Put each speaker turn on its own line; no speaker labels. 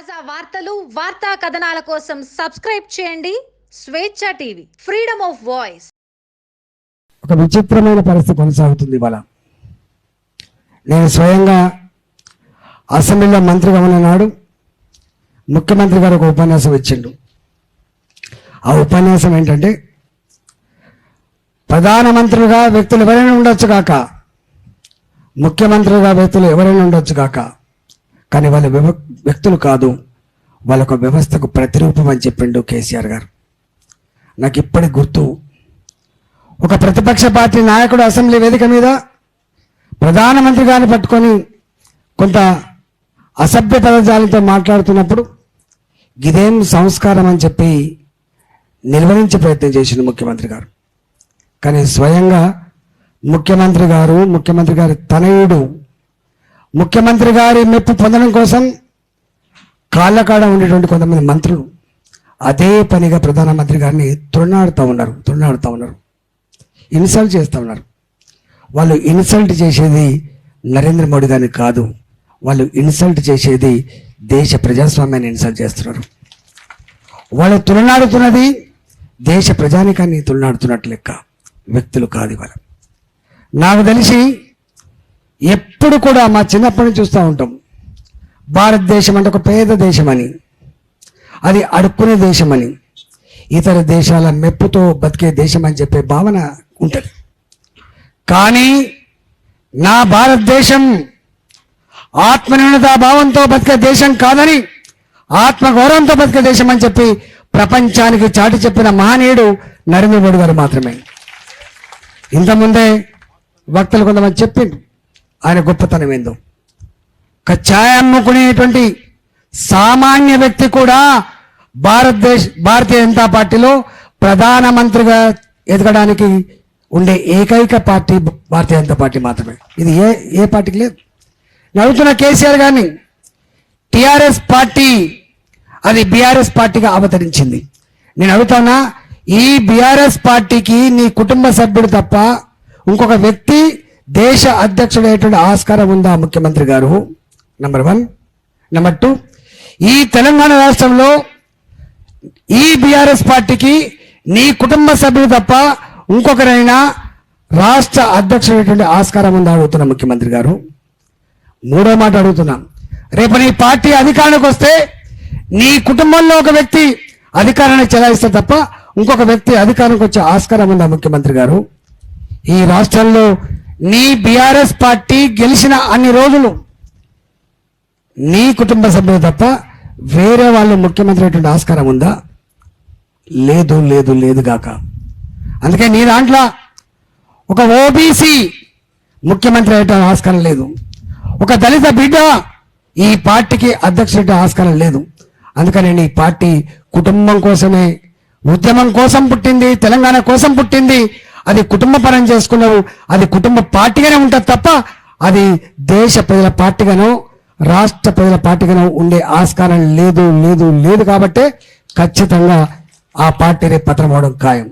తాజా వార్తలు వార్తా కథనాల కోసం సబ్స్క్రైబ్ చేయండి. స్వేచ్ఛ టీవీ ఫ్రీడమ్ ఆఫ్ వాయిస్.
ఒక విచిత్రమైన పరిస్థితి కొనసాగుతుంది ఇవాళ. నేను స్వయంగా అసెంబ్లీలో మంత్రిగా ఉన్ననాడు ముఖ్యమంత్రి గారు ఒక ఉపన్యాసం ఇచ్చిండు. ఆ ఉపన్యాసం ఏంటంటే ప్రధానమంత్రిగా వ్యక్తులు ఎవరైనా ఉండొచ్చు కాక ముఖ్యమంత్రిగా వ్యక్తులు ఎవరైనా ఉండొచ్చు కాక కానీ వాళ్ళ వ్యవ- వ్యక్తులు కాదు. వాళ్ళొక వ్యవస్థకు ప్రతిరూపం అని చెప్పిండు కేసీఆర్ గారు. నాకు ఇప్పటికి గుర్తు. ఒక ప్రతిపక్ష పార్టీ నాయకుడు అసెంబ్లీ వేదిక మీద ప్రధానమంత్రి గారిని పట్టుకొని కొంత అసభ్య పదజాలతో మాట్లాడుతున్నప్పుడు ఇదేం సంస్కారం అని చెప్పి నిర్వహించే ప్రయత్నం చేసింది ముఖ్యమంత్రి గారు. కానీ స్వయంగా ముఖ్యమంత్రి గారు ముఖ్యమంత్రి గారి తనయుడు ముఖ్యమంత్రి గారి మెప్పు పొందడం కోసం కాళ్ళకాడ ఉండేటువంటి కొంతమంది మంత్రులు అదే పనిగా ప్రధానమంత్రి గారిని తృణాడుతూ ఉన్నారు తృణాడుతూ ఉన్నారు. ఇన్సల్ట్ చేస్తూ ఉన్నారు. వాళ్ళు ఇన్సల్ట్ చేసేది నరేంద్ర మోడీ గారిని కాదు వాళ్ళు ఇన్సల్ట్ చేసేది దేశ ప్రజాస్వామ్యాన్ని ఇన్సల్ట్ చేస్తున్నారు. వాళ్ళు తులనాడుతున్నది దేశ ప్రజానికాన్ని తులనాడుతున్నట్టు లెక్క వ్యక్తులు కాదు ఇవాళ. నాకు తెలిసి ఎప్పుడు కూడా మా చిన్నప్పటి నుంచి చూస్తూ ఉంటాం. భారతదేశం అంటే ఒక పేద దేశమని. అది అడుక్కునే దేశమని. ఇతర దేశాల మెప్పుతో బతికే దేశం అని చెప్పే భావన ఉంటుంది. కానీ నా భారతదేశం ఆత్మనిర్ణత భావంతో బతికే దేశం కాదని ఆత్మగౌరవంతో బతికే దేశం అని చెప్పి ప్రపంచానికి చాటి చెప్పిన మహనీయుడు నరేంద్ర మోడీ గారు మాత్రమే. ఇంతకుముందే వక్తలు కొంతమంది చెప్పిండు ఆయన గొప్పతనం ఏందో? కచ్చాయమ్ముకునేటువంటి అమ్ముకునేటువంటి సామాన్య వ్యక్తి కూడా భారతదేశ భారతీయ జనతా పార్టీలో ప్రధానమంత్రిగా ఎదగడానికి ఉండే ఏకైక పార్టీ భారతీయ జనతా పార్టీ మాత్రమే. ఇది ఏ ఏ పార్టీకి లేదు. నేను అడుగుతున్న కేసీఆర్ గారిని టిఆర్ఎస్ పార్టీ అది బీఆర్ఎస్ పార్టీగా అవతరించింది. నేను అడుగుతానా ఈ బీఆర్ఎస్ పార్టీకి నీ కుటుంబ సభ్యుడు తప్ప ఇంకొక వ్యక్తి దేశ అధ్యక్షుడైనటువంటి ఆస్కారం ఉందా ముఖ్యమంత్రి గారు? నంబర్ వన్ నెంబర్ టూ ఈ తెలంగాణ రాష్ట్రంలో ఈ బీఆర్ఎస్ పార్టీకి నీ కుటుంబ సభ్యులు తప్ప ఇంకొకరైనా రాష్ట్ర అధ్యక్షుడైనటువంటి ఆస్కారం ఉందా అడుగుతున్నా ముఖ్యమంత్రి గారు. మూడో మాట అడుగుతున్నా. రేపు నీ పార్టీ అధికారానికి వస్తే నీ కుటుంబంలో ఒక వ్యక్తి అధికారాన్ని చెలాయిస్తే తప్ప ఇంకొక వ్యక్తి అధికారానికి వచ్చే ఆస్కారం ఉందా ముఖ్యమంత్రి గారు? ఈ రాష్ట్రంలో నీ బీఆర్ఎస్ పార్టీ గెలిచిన అన్ని రోజులు నీ కుటుంబ సభ్యులు తప్ప వేరే వాళ్ళు ముఖ్యమంత్రి అటువంటి ఆస్కారం ఉందా? లేదు లేదు లేదు గాక అందుకే నీ దాంట్లో ఒక ఓబీసీ ముఖ్యమంత్రి అయ్యటం ఆస్కారం లేదు. ఒక దళిత బిడ్డ ఈ పార్టీకి అధ్యక్షుడి ఆస్కారం లేదు. అందుకని నేను ఈ పార్టీ కుటుంబం కోసమే ఉద్యమం కోసం పుట్టింది తెలంగాణ కోసం పుట్టింది అది కుటుంబ పరం చేసుకున్నావు అది కుటుంబ పార్టీగానే ఉంటుంది తప్ప అది దేశ ప్రజల పార్టీగానో రాష్ట్ర ప్రజల పార్టీగానో ఉండే ఆస్కారం లేదు లేదు లేదు కాబట్టే ఖచ్చితంగా ఆ పార్టీ రేపు పత్రం అవడం ఖాయం.